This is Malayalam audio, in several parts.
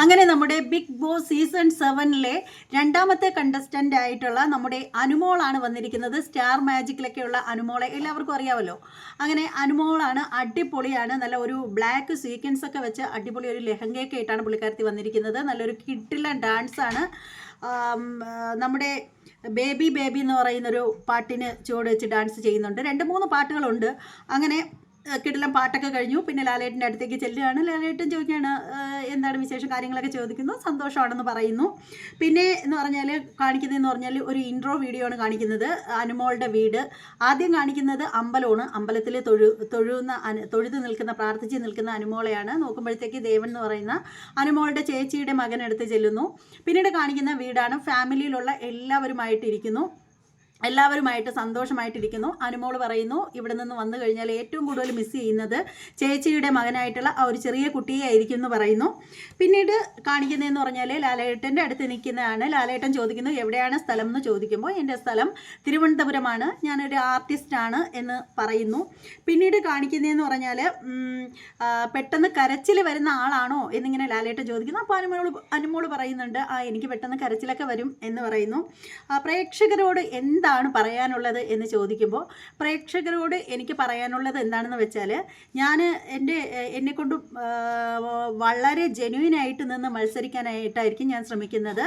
അങ്ങനെ നമ്മുടെ ബിഗ് ബോസ് സീസൺ സെവനിലെ രണ്ടാമത്തെ കണ്ടസ്റ്റന്റ് ആയിട്ടുള്ള നമ്മുടെ അനുമോളാണ് വന്നിരിക്കുന്നത്. സ്റ്റാർ മാജിക്കിലൊക്കെയുള്ള അനുമോളെ എല്ലാവർക്കും അറിയാമല്ലോ അങ്ങനെ അനുമോളാണ് അടിപൊളിയാണ്. നല്ല ഒരു ബ്ലാക്ക് സീക്വൻസ് ഒക്കെ വെച്ച് അടിപൊളി ഒരു ലെഹങ്കയൊക്കെ ആയിട്ടാണ് പുള്ളിക്കാരത്തി വന്നിരിക്കുന്നത്. നല്ലൊരു കിട്ടില്ല ഡാൻസ് ആണ്. നമ്മുടെ ബേബി ബേബി എന്ന് പറയുന്നൊരു പാട്ടിന് ചുവട് വെച്ച് ഡാൻസ് ചെയ്യുന്നുണ്ട്. രണ്ട് മൂന്ന് പാട്ടുകളുണ്ട്. അങ്ങനെ കിടിലം പാട്ടൊക്കെ കഴിഞ്ഞു. പിന്നെ ലാലേട്ടന്റെ അടുത്തേക്ക് ചെല്ലുകയാണ്. ലാലേട്ടൻ ചോദിക്കുകയാണ് എന്താണ് വിശേഷം കാര്യങ്ങളൊക്കെ ചോദിക്കുന്നു. സന്തോഷമാണെന്ന് പറയുന്നു. പിന്നെ എന്ന് പറഞ്ഞാൽ കാണിക്കുന്നതെന്ന് പറഞ്ഞാൽ ഒരു ഇൻട്രോ വീഡിയോ ആണ് കാണിക്കുന്നത്. അനുമോളുടെ വീട്. ആദ്യം കാണിക്കുന്നത് അമ്പലമാണ്. അമ്പലത്തിൽ തൊഴു തൊഴുന്ന തൊഴുത് നിൽക്കുന്ന പ്രാർത്ഥിച്ച് നിൽക്കുന്ന അനുമോളെയാണ്. നോക്കുമ്പോഴത്തേക്ക് ദേവൻ എന്ന് പറയുന്ന അനുമോളുടെ ചേച്ചിയുടെ മകനടുത്ത് ചെല്ലുന്നു. പിന്നീട് കാണിക്കുന്ന വീടാണ്. ഫാമിലിയിലുള്ള എല്ലാവരുമായിട്ട് ഇരിക്കുന്നു എല്ലാവരുമായിട്ട് സന്തോഷമായിട്ടിരിക്കുന്നു. അനുമോൾ പറയുന്നു ഇവിടെ നിന്ന് വന്നു കഴിഞ്ഞാൽ ഏറ്റവും കൂടുതൽ മിസ് ചെയ്യുന്നത് ചേച്ചിയുടെ മകനായിട്ടുള്ള ആ ഒരു ചെറിയ കുട്ടിയെ ആയിരിക്കും എന്ന് പറയുന്നു. പിന്നീട് കാണിക്കുന്നതെന്ന് പറഞ്ഞാൽ ലാലേട്ടന്റെ അടുത്ത് നിൽക്കുന്നതാണ്. ലാലേട്ടൻ ചോദിക്കുന്നു എവിടെയാണ് സ്ഥലം എന്ന് ചോദിക്കുമ്പോൾ എന്റെ സ്ഥലം തിരുവനന്തപുരമാണ്. ഞാനൊരു ആർട്ടിസ്റ്റാണ് എന്ന് പറയുന്നു. പിന്നീട് കാണിക്കുന്നതെന്ന് പറഞ്ഞാൽ പെട്ടെന്ന് കരച്ചിൽ വരുന്ന ആളാണോ എന്നിങ്ങനെ ലാലേട്ടൻ ചോദിക്കുന്നു. അപ്പോൾ അനുമോൾ അനുമോൾ പറയുന്നുണ്ട് ആ എനിക്ക് പെട്ടെന്ന് കരച്ചിലൊക്കെ വരും എന്ന് പറയുന്നു. പ്രേക്ഷകരോട് പ്രേക്ഷകരോട് എന്താണ് പറയാനുള്ളത് എന്ന് ചോദിക്കുമ്പോൾ പ്രേക്ഷകരോട് എനിക്ക് പറയാനുള്ളത് എന്താണെന്ന് വെച്ചാൽ ഞാൻ എന്റെ എന്നെക്കൊണ്ട് വളരെ ജെന്യൂനായിട്ട് നിന്ന് മത്സരിക്കാനായിട്ടായിരിക്കും ഞാൻ ശ്രമിക്കുന്നത്.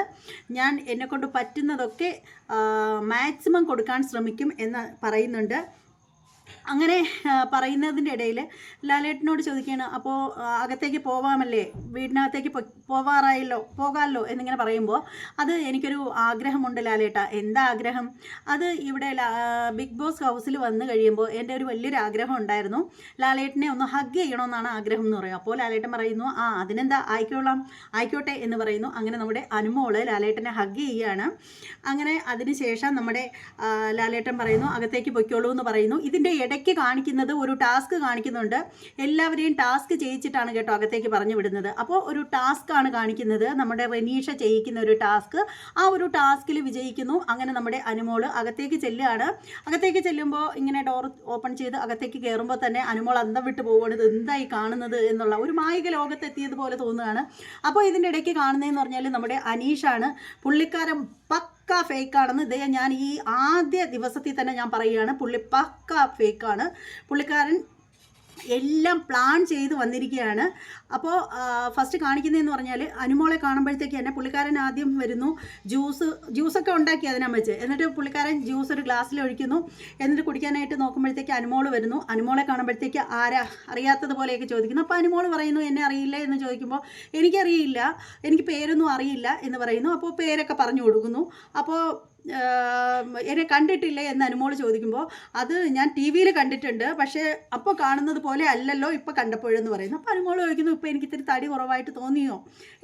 ഞാൻ എന്നെക്കൊണ്ട് പറ്റുന്നതൊക്കെ മാക്സിമം കൊടുക്കാൻ ശ്രമിക്കും എന്ന് പറയുന്നുണ്ട്. അങ്ങനെ പറയുന്നതിന്റെ ഇടയിൽ ലാലേട്ടനോട് ചോദിക്കുകയാണ് അപ്പോൾ അകത്തേക്ക് പോവാമല്ലേ? വീടിനകത്തേക്ക് പോവാറായല്ലോ പോകാമല്ലോ എന്നിങ്ങനെ പറയുമ്പോൾ അത് എനിക്കൊരു ആഗ്രഹമുണ്ട് ലാലേട്ട. എന്താ ആഗ്രഹം? അത് ഇവിടെ ബിഗ് ബോസ് ഹൗസിൽ വന്നു കഴിയുമ്പോൾ എന്റെ ഒരു വലിയൊരു ആഗ്രഹം ഉണ്ടായിരുന്നു. ലാലേട്ടനെ ഒന്ന് ഹഗ് ചെയ്യണമെന്നാണ് ആഗ്രഹം എന്ന് പറയും അപ്പോൾ ലാലേട്ടൻ പറയുന്നു ആ അതിനെന്താ? ആയിക്കോളാം ആയിക്കോട്ടെ എന്ന് പറയുന്നു. അങ്ങനെ നമ്മുടെ അനുമോൾ ലാലേട്ടനെ ഹഗ് ചെയ്യുകയാണ് അങ്ങനെ അതിനുശേഷം നമ്മുടെ ലാലേട്ടൻ പറയുന്നു അകത്തേക്ക് പൊയ്ക്കോളൂ എന്ന് പറയുന്നു. ഇതിന്റെ ഇടയ്ക്ക് കാണിക്കുന്നത് ഒരു ടാസ്ക് കാണിക്കുന്നുണ്ട്. എല്ലാവരെയും ടാസ്ക് ചെയ്യിച്ചിട്ടാണ് കേട്ടോ അകത്തേക്ക് പറഞ്ഞു വിടുന്നത്. അപ്പോൾ ഒരു ടാസ്ക് ആണ് കാണിക്കുന്നത്. നമ്മുടെ റെനീഷ ചെയ്യിക്കുന്ന ഒരു ടാസ്ക്. ആ ഒരു ടാസ്കിൽ വിജയിക്കുന്നു. അങ്ങനെ നമ്മുടെ അനുമോൾ അകത്തേക്ക് ചെല്ലുകയാണ്. അകത്തേക്ക് ചെല്ലുമ്പോൾ ഇങ്ങനെ ഡോർ ഓപ്പൺ ചെയ്ത് അകത്തേക്ക് കയറുമ്പോൾ തന്നെ അനുമോൾ അന്തം വിട്ട് ഇത് എന്തായി കാണുന്നത് എന്നുള്ള ഒരു മായിക ലോകത്തെത്തിയതുപോലെ തോന്നുകയാണ്. അപ്പോൾ ഇതിന്റെ ഇടയ്ക്ക് കാണുന്നതെന്ന് പറഞ്ഞാൽ നമ്മുടെ അനീഷാണ്. പുള്ളിക്കാരൻ പക്ക ഫേക്കാണെന്ന് ഇതേ ഞാൻ ഈ ആദ്യ ദിവസത്തിൽ തന്നെ ഞാൻ പറയുകയാണ്. പുള്ളി പക്ക ആണ് പുള്ളിക്കാരൻ എല്ലാം പ്ലാൻ ചെയ്ത് വന്നിരിക്കുകയാണ്. അപ്പോൾ ഫസ്റ്റ് കാണിക്കുന്നതെന്ന് പറഞ്ഞാൽ അനുമോളെ കാണുമ്പോഴത്തേക്ക് തന്നെ പുള്ളിക്കാരൻ ആദ്യം വരുന്നു. ജ്യൂസ് ജ്യൂസൊക്കെ ഉണ്ടാക്കി അതിനാൻ വെച്ച് എന്നിട്ട് പുള്ളിക്കാരൻ ജ്യൂസ് ഒരു ഗ്ലാസ്സിൽ ഒഴിക്കുന്നു. എന്നിട്ട് കുടിക്കാനായിട്ട് നോക്കുമ്പോഴത്തേക്ക് അനുമോൾ വരുന്നു. അനുമോളെ കാണുമ്പോഴത്തേക്ക് ആരാ അറിയാത്തതുപോലെയൊക്കെ ചോദിക്കുന്നു. അപ്പോൾ അനുമോൾ പറയുന്നു എന്നെ അറിയില്ല എന്ന് ചോദിക്കുമ്പോൾ എനിക്കറിയില്ല. എനിക്ക് പേരൊന്നും അറിയില്ല എന്ന് പറയുന്നു. അപ്പോൾ പേരൊക്കെ പറഞ്ഞു കൊടുക്കുന്നു. അപ്പോൾ എന്നെ കണ്ടിട്ടില്ലേ എന്ന് അനുമോൾ ചോദിക്കുമ്പോൾ അത് ഞാൻ ടി വിയിൽ കണ്ടിട്ടുണ്ട് പക്ഷേ അപ്പോൾ കാണുന്നത് പോലെ അല്ലല്ലോ ഇപ്പോൾ കണ്ടപ്പോഴെന്ന് പറയുന്നു. അപ്പോൾ അനുമോൾ ചോദിക്കുന്നു ഇപ്പോൾ എനിക്ക് ഇത്തിരി തടി കുറവായിട്ട് തോന്നിയോ?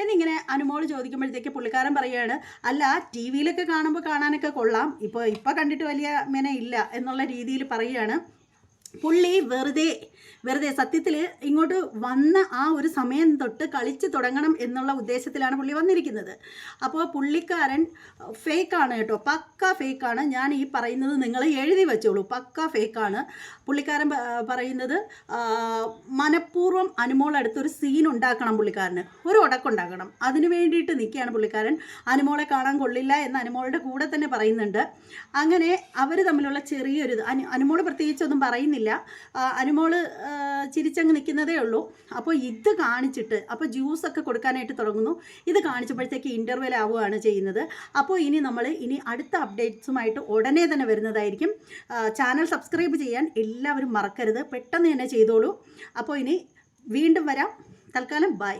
എന്നിങ്ങനെ അനുമോൾ ചോദിക്കുമ്പോഴത്തേക്ക് പുള്ളിക്കാരൻ പറയുകയാണ് അല്ല ടി വിയിലൊക്കെ കാണുമ്പോൾ കാണാനൊക്കെ കൊള്ളാം. ഇപ്പോൾ ഇപ്പോൾ കണ്ടിട്ട് വലിയ മെന ഇല്ല എന്നുള്ള രീതിയിൽ പറയുകയാണ്. പുള്ളി വെറുതെ വെറുതെ സത്യത്തിൽ ഇങ്ങോട്ട് വന്ന ആ ഒരു സമയം തൊട്ട് കളിച്ച് തുടങ്ങണം എന്നുള്ള ഉദ്ദേശത്തിലാണ് പുള്ളി വന്നിരിക്കുന്നത്. അപ്പോൾ പുള്ളിക്കാരൻ ഫേക്കാണ് കേട്ടോ പക്ക ഫേക്കാണ് ഞാൻ ഈ പറയുന്നത് നിങ്ങൾ എഴുതി വെച്ചോളൂ പക്ക ഫേക്കാണ്. പുള്ളിക്കാരൻ പറയുന്നത് മനഃപൂർവം അനുമോളടുത്തൊരു സീൻ ഉണ്ടാക്കണം പുള്ളിക്കാരന് ഒരു ഉടക്കുണ്ടാക്കണം. അതിന് വേണ്ടിയിട്ട് നിൽക്കുകയാണ് പുള്ളിക്കാരൻ. അനുമോളെ കാണാൻ കൊള്ളില്ല എന്ന് അനുമോളുടെ കൂടെ തന്നെ പറയുന്നുണ്ട്. അങ്ങനെ അവർ തമ്മിലുള്ള ചെറിയൊരു ഇത് അനു അനുമോൾ പ്രത്യേകിച്ചൊന്നും പറയുന്നില്ല. ആ, അനുമോൾ ചിരിച്ചങ്ങ് നിൽക്കുന്നതേ ഉള്ളൂ. അപ്പോൾ ഇത് കാണിച്ചിട്ട് അപ്പോൾ ജ്യൂസൊക്കെ കൊടുക്കാനായിട്ട് തുടങ്ങുന്നു. ഇത് കാണിച്ചപ്പോഴത്തേക്ക് ഇന്റർവെൽ ആവുകയാണ് ചെയ്യുന്നത്. അപ്പോൾ ഇനി നമ്മൾ ഇനി അടുത്ത അപ്ഡേറ്റ്സുമായിട്ട് ഉടനെ തന്നെ വരുന്നതായിരിക്കും. ചാനൽ സബ്സ്ക്രൈബ് ചെയ്യാൻ എല്ലാവരും മറക്കരുത്. പെട്ടെന്ന് തന്നെ ചെയ്തോളൂ. അപ്പോൾ ഇനി വീണ്ടും വരാം. തൽക്കാലം ബൈ